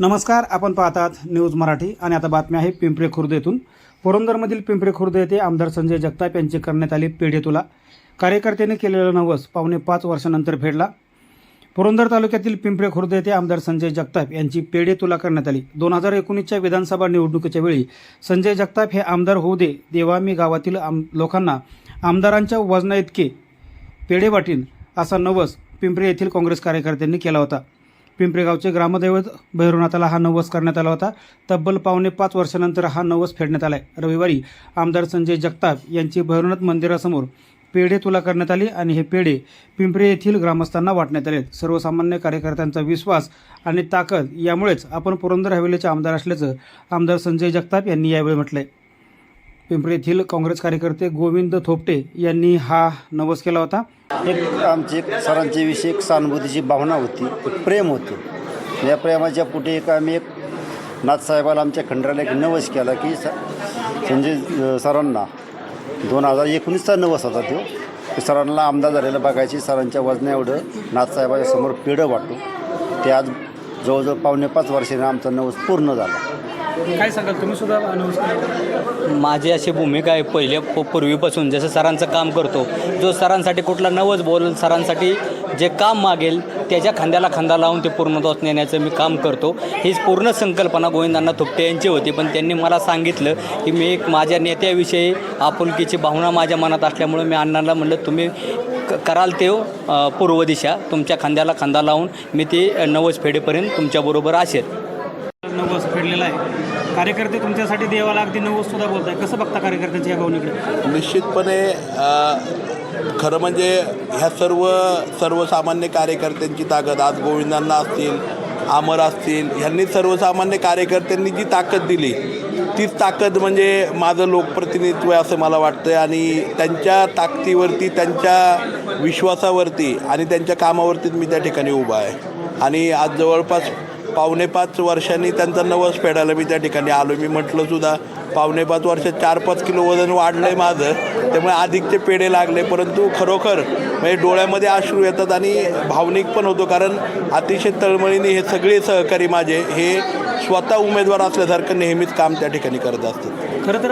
नमस्कार आपण पाहतात न्यूज मराठी आणि आता बातमी आहे पिंपरी खुर्द येथून. पुरंदरमधील पिंपरी खुर्द येथे आमदार संजय जगताप यांची करण्यात आली पेढे तुला कार्यकर्त्यांनी केलेलं नवस पावणे पाच वर्षानंतर फेडला. पुरंदर तालुक्यातील पिंपरे खुर्द येथे आमदार संजय जगताप यांची पेढे तुला करण्यात आली. दोन हजार एकोणीसच्या विधानसभा निवडणुकीच्या वेळी संजय जगताप हे आमदार होऊ दे देवामी गावातील आम लोकांना आमदारांच्या वजना इतके पेढे वाटीन असा नवस पिंपरी येथील काँग्रेस कार्यकर्त्यांनी केला होता. पिंपरेगावचे ग्रामदैवत भैरवनाथाला हा नवस करण्यात आला होता. तब्बल पावणे पाच वर्षानंतर हा नवस फेडण्यात आला आहे रविवारी आमदार संजय जगताप यांची भैरवनाथ मंदिरासमोर पेढे तुला करण्यात आली आणि हे पेढे पिंपरी येथील ग्रामस्थांना वाटण्यात आले सर्वसामान्य कार्यकर्त्यांचा विश्वास आणि ताकद यामुळेच आपण पुरंदर हवेलीचे आमदार असल्याचं आमदार संजय जगताप यांनी यावेळी म्हटलंय. पिंपरी येथील काँग्रेस कार्यकर्ते गोविंद थोपटे यांनी हा नवस केला होता. एक आमची एक सरांच्या विषयी एक सहानुभूतीची भावना होती एक प्रेम होतं. या प्रेमाच्या पुढे एक आम्ही एक नाथसाहेबाला आमच्या खंडराला एक नवस केला की स संजय सरांना दोन हजार एकोणीसचा नवस होता तो. सरांना आमदार झालेलं बघायची सरांच्या वजना एवढं नाथसाहेबाच्या समोर पेढं वाटू ते आज जवळजवळ पावणे पाच वर्षाने आमचा नवस पूर्ण झाला. काय सांगाल? तुम्ही सुद्धा नवस माझी अशी भूमिका आहे पहिले प- पूर्वीपासून जसं सरांचं काम करतो जो सरांसाठी कुठला नवच बोल सरांसाठी जे काम मागेल त्याच्या खांद्याला खांदा लावून ते पूर्णत्वास नेण्याचं मी काम करतो. हीच पूर्ण संकल्पना गोविंदांना थुपटे यांची होती पण त्यांनी मला सांगितलं की मी एक माझ्या नेत्याविषयी आपुलकीची भावना माझ्या मनात असल्यामुळे मी अण्णांना म्हणलं तुम्ही क- कराल ते हो, अ, पूर्व दिशा तुमच्या खांद्याला खांदा लावून मी ते अ, नवस फेडेपर्यंत तुमच्याबरोबर असेल. नवस आहे. कार्यकर्ते तुमच्यासाठी देवाला अगदी नवस सुद्धा बोलताय. कसं बघता कार्यकर्त्यांच्या या भावनेकडे? निश्चितपणे खरं म्हणजे ह्या सर्व सर्वसामान्य कार्यकर्त्यांची ताकद आज गोविंदांना असतील अमर असतील ह्यांनी सर्वसामान्य कार्यकर्त्यांनी जी ताकद दिली तीच ताकद म्हणजे माझं लोकप्रतिनिधित्व आहे असं मला वाटतं आणि त्यांच्या ताकदीवरती त्यांच्या विश्वासावरती आणि त्यांच्या कामावरतीच मी त्या ठिकाणी उभा आहे. आणि आज जवळपास पावणे पाच वर्षांनी त्यांचा नवस फेडायला मी त्या ठिकाणी आलो. मी म्हटलं सुद्धा पावणे पाच वर्षात चार पाच किलो वजन वाढलं आहे माझं त्यामुळे अधिकचे पेढे लागले. परंतु खरोखर म्हणजे डोळ्यामध्ये अश्रू येतात आणि भावनिक पण होतो कारण अतिशय तळमळीने हे सगळे सहकारी माझे हे स्वतः उमेदवार असल्यासारखं नेहमीच काम त्या ठिकाणी करत असतात. खरं तर